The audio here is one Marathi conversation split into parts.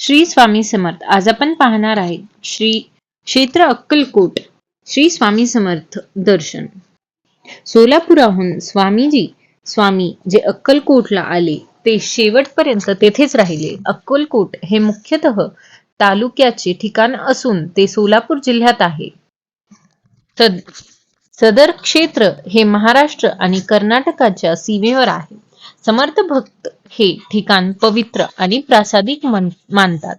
श्री स्वामी समर्थ. आज आपण पाहणार आहे श्री क्षेत्र अक्कलकोट. श्री स्वामी समर्थ दर्शन. सोलापुराहून स्वामीजी स्वामी जे अक्कलकोटला आले ते शेवटपर्यंत तेथेच राहिले. अक्कलकोट हे मुख्यतः तालुक्याचे ठिकाण असून ते सोलापूर जिल्ह्यात आहे. सदर क्षेत्र हे महाराष्ट्र आणि कर्नाटकाच्या सीमेवर आहे. समर्थ भक्त हे ठिकाण पवित्र आणि प्रासादिक मानतात.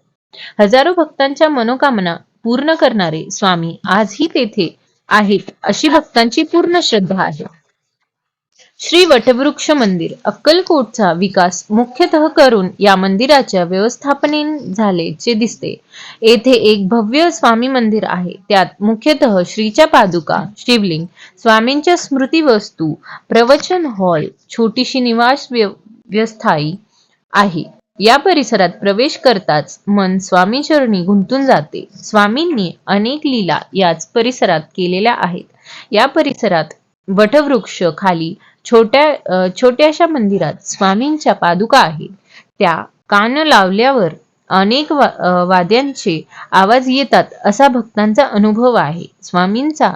हजारो भक्तांच्या मनोकामना पूर्ण करणारे स्वामी आजही तेथे आहेत अशी भक्तांची पूर्ण श्रद्धा आहे. श्री वटवृक्ष मंदिर अक्कलकोटचा विकास मुख्यतः करून या मंदिराच्या व्यवस्थापने झाल्याचे दिसते. येथे एक भव्य स्वामी मंदिर आहे. त्यात मुख्यतः श्रीच्या पादुका शिवलिंग स्वामींच्या स्मृती वस्तू प्रवचन हॉल छोटीशी निवास व्यवस्थाई आहे. या परिसरात प्रवेश करताच मन स्वामी चरणी गुंतून जाते. स्वामींनी अनेक लीला याच परिसरात केलेल्या आहेत. या परिसरात वटवृक्ष खाली छोट्या छोट्याशा मंदिरात स्वामींच्या पादुका आहेत. त्या कान लावल्यावर अनेक वा, वाद्यांचे आवाज येतात असा भक्तांचा अनुभव आहे. स्वामींचा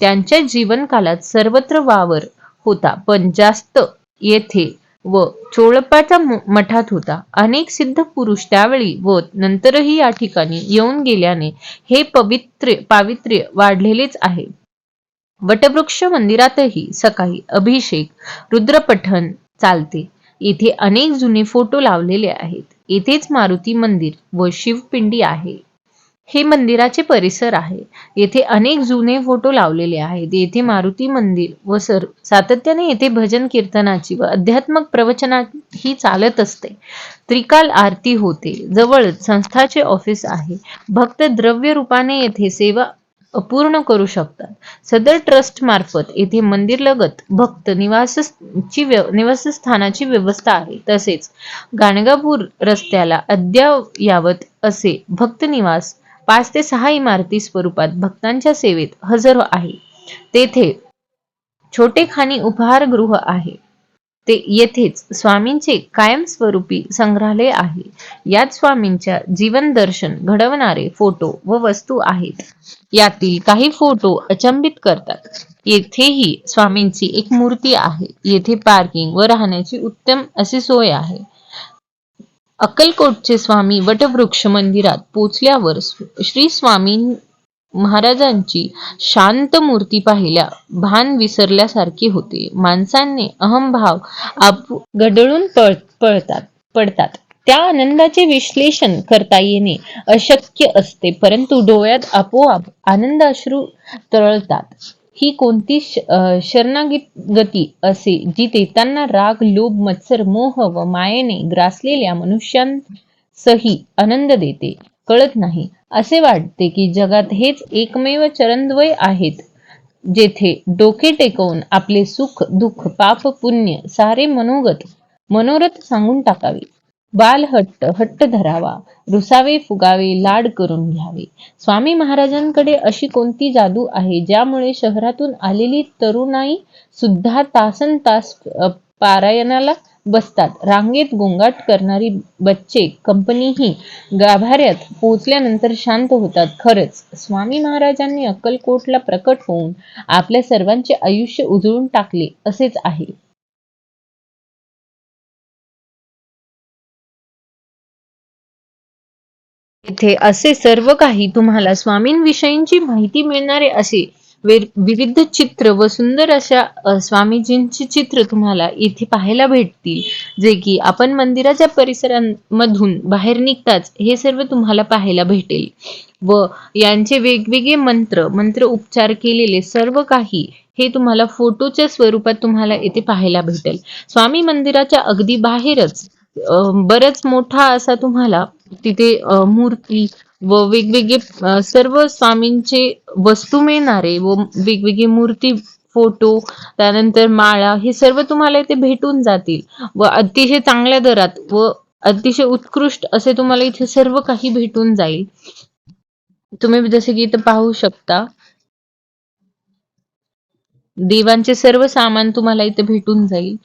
त्यांच्या जीवनकालात सर्वत्र वावर होता पण जास्त येथे व चोळपाच्या मठात होता. अनेक सिद्ध पुरुष त्यावेळी व नंतरही या ठिकाणी येऊन गेल्याने हे पवित्र पावित्र्य वाढलेलेच आहे. वटवृक्ष मंदिरातही सकाळी अभिषेक रुद्रपठण चालते. येथे अनेक जुने फोटो लावलेले आहेत. येथेच मारुती मंदिर व शिवपिंडी आहे. हे मंदिराचे परिसर आहे. येथे अनेक जुने फोटो लावलेले आहेत. येथे मारुती मंदिर व सर सातत्याने येथे भजन कीर्तनाची व अध्यात्मक प्रवचना ही चालत असते. त्रिकाल आरती होते. जवळच संस्थाचे ऑफिस आहे. भक्त द्रव्य रूपाने येथे सेवा अपूर्ण करू शकतात. सदर ट्रस्ट मार्फत येथे मंदिर लगत भक्त निवासची निवासस्थानाची व्यवस्था आहे. तसेच गाणगापूर रस्त्याला अद्ययावत असे भक्त निवास पाच ते सहा इमारती स्वरूपात भक्तांच्या सेवेत हजर आहे. तेथे छोटे खाणी उपहारगृह आहे. ते येथेच स्वामींचे कायमस्वरूपी संग्रहालय आहे. यात स्वामींच्या जीवन दर्शन घडवणारे फोटो व वस्तू आहेत. यातील काही फोटो अचंबित करतात. येथेही स्वामींची एक मूर्ती आहे. येथे पार्किंग व राहण्याची उत्तम अशी सोय आहे. अक्कलकोटचे स्वामी वटवृक्ष मंदिरात पोचल्यावर श्री स्वामी महाराजांची शांत मूर्ती पाहिल्या. भान विसरल्यासारखे होते. माणसांनी अहमभाव आप गडळून पळ पळतात पडतात. त्या आनंदाचे विश्लेषण करता येणे अशक्य असते परंतु डोळ्यात आपोआप आनंद अश्रू तळतात ही कोणती शरणागती असे जी देताना राग लोभ मत्सर मोह व मायेने ग्रासलेल्या मनुष्यांसही आनंद देते कळत नाही. असे वाटते की जगात हेच एकमेव चरणद्वय आहेत जेथे डोके टेकवून आपले सुख दुःख पाप पुण्य सारे मनोगत मनोरथ सांगून टाकावे. बाल हट्ट हट्ट धरावा रुसावे फुगावे लाड करून घ्यावे. स्वामी महाराजांकडे अशी कोणती जादू आहे ज्यामुळे शहरातून आलेली तरुणाई सुद्धा तासन तास पारायणाला बसतात? रांगेत गोंगाट करणारी बच्चे कंपनीही गाभाऱ्यात पोचल्यानंतर शांत होतात. खरंच स्वामी महाराजांनी अक्कलकोटला प्रकट होऊन आपल्या सर्वांचे आयुष्य उजळून टाकले असेच आहे. इथे असे सर्व काही तुम्हाला स्वामींविषयींची माहिती मिळणारे असे विविध चित्र व सुंदर अशा स्वामीजींची चित्र तुम्हाला इथे पाहायला भेटतील. जे की आपण मंदिराच्या परिसरांमधून बाहेर निघताच हे सर्व तुम्हाला पाहायला भेटेल. व यांचे वेगवेगळे मंत्र मंत्र उपचार केलेले सर्व काही हे तुम्हाला फोटोच्या स्वरूपात तुम्हाला इथे पाहायला भेटेल. स्वामी मंदिराच्या अगदी बाहेरच बरच मोठा असा तुम्हाला तिथे मूर्ती व वेगवेगळे सर्व स्वामींचे वस्तू मिळणारे व वेगवेगळे मूर्ती फोटो त्यानंतर माळा हे सर्व तुम्हाला इथे भेटून जातील. व अतिशय चांगल्या दरात व अतिशय उत्कृष्ट असे तुम्हाला इथे सर्व काही भेटून जाईल. तुम्ही जसे की इथं पाहू शकता. देवांचे सर्व सामान तुम्हाला इथे भेटून जाईल.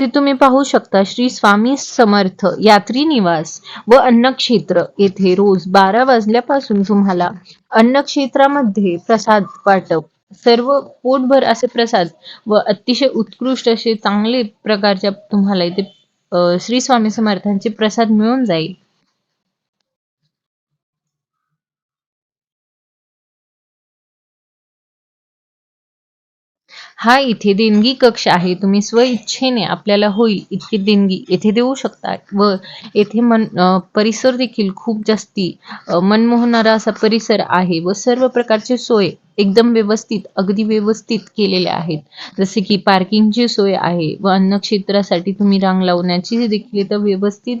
ते तुम्ही पाहू शकता श्री स्वामी समर्थ यात्री निवास व अन्नक्षेत्र. येथे रोज बारा वाजल्यापासून तुम्हाला अन्नक्षेत्रामध्ये प्रसाद वाटप. सर्व पोटभर असे प्रसाद व अतिशय उत्कृष्ट असे चांगले प्रकारच्या तुम्हाला इथे श्री स्वामी समर्थांचे प्रसाद मिळून जाईल. हा इथे देणगी कक्ष आहे. तुम्ही स्व इच्छेने आपल्याला होईल इतकी देणगी येथे देऊ शकता व येथे मन परिसर देखील खूप जास्ती मनमोहणारा असा परिसर आहे व सर्व प्रकारचे सोय एकदम व्यवस्थित अगदी व्यवस्थित केलेल्या आहेत. जसे की पार्किंगची सोय आहे व अन्न क्षेत्रासाठी तुम्ही रांग लावण्याची देखील इथं व्यवस्थित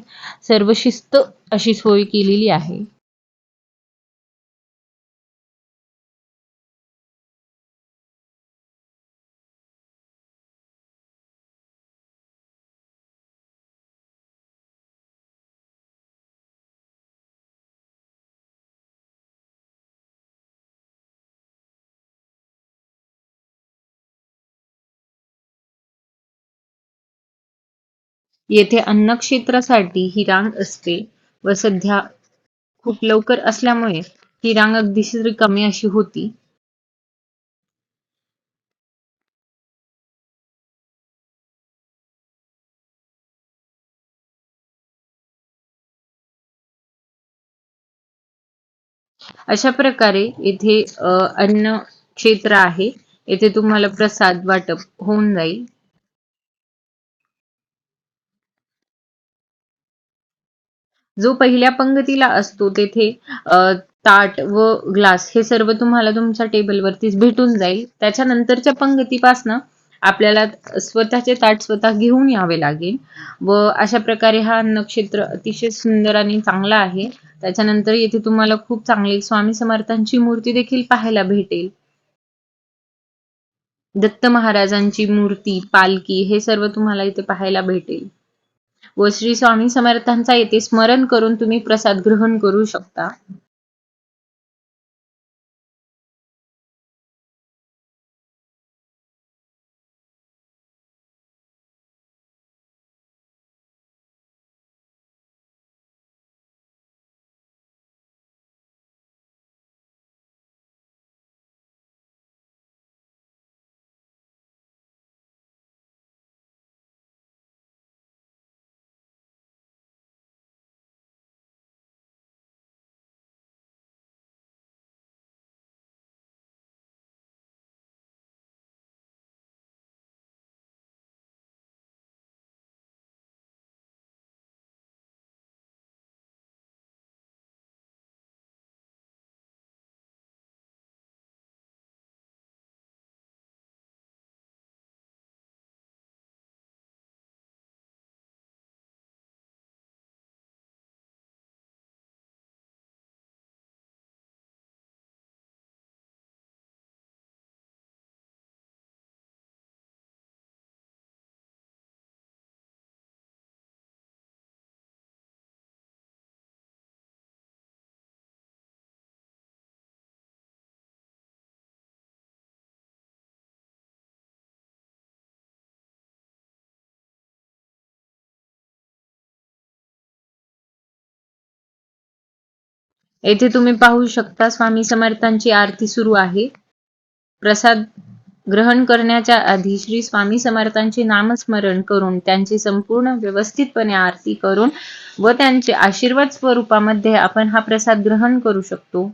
सर्व शिस्त अशी सोय केलेली आहे. येथे अन्नक्षेत्रासाठी ही रांग असते व सध्या खूप लवकर असल्यामुळे ही रांग अगदीशी रिकामी अशी होती. अशा प्रकारे येथे अन्न क्षेत्र आहे. येथे तुम्हाला प्रसाद वाटप होऊन जाईल. जो पहिल्या पंगतीला असतो तेथे ताट व ग्लास हे सर्व तुम्हाला तुमच्या टेबलवरतीच भेटून जाईल. त्याच्यानंतरच्या पंगतीपासनं आपल्याला स्वतःचे ताट स्वतः घेऊन यावे लागेल. व अशा प्रकारे हा अन्नक्षेत्र अतिशय सुंदर आणि चांगला आहे. त्याच्यानंतर येथे तुम्हाला खूप चांगली स्वामी समर्थांची मूर्ती देखील पाहायला भेटेल. दत्त महाराजांची मूर्ती पालखी हे सर्व तुम्हाला इथे पाहायला भेटेल. व श्री स्वामी समर्थांचा येथे स्मरण करून तुम्ही प्रसाद ग्रहण करू शकता. येथे तुम्ही पाहू शकता स्वामी समर्थांची आरती सुरू आहे. प्रसाद ग्रहण करण्याच्या आधी श्री स्वामी समर्थांचे नामस्मरण करून त्यांची संपूर्ण व्यवस्थितपणे आरती करून व त्यांचे आशीर्वाद स्वरूपामध्ये आपण हा प्रसाद ग्रहण करू शकतो.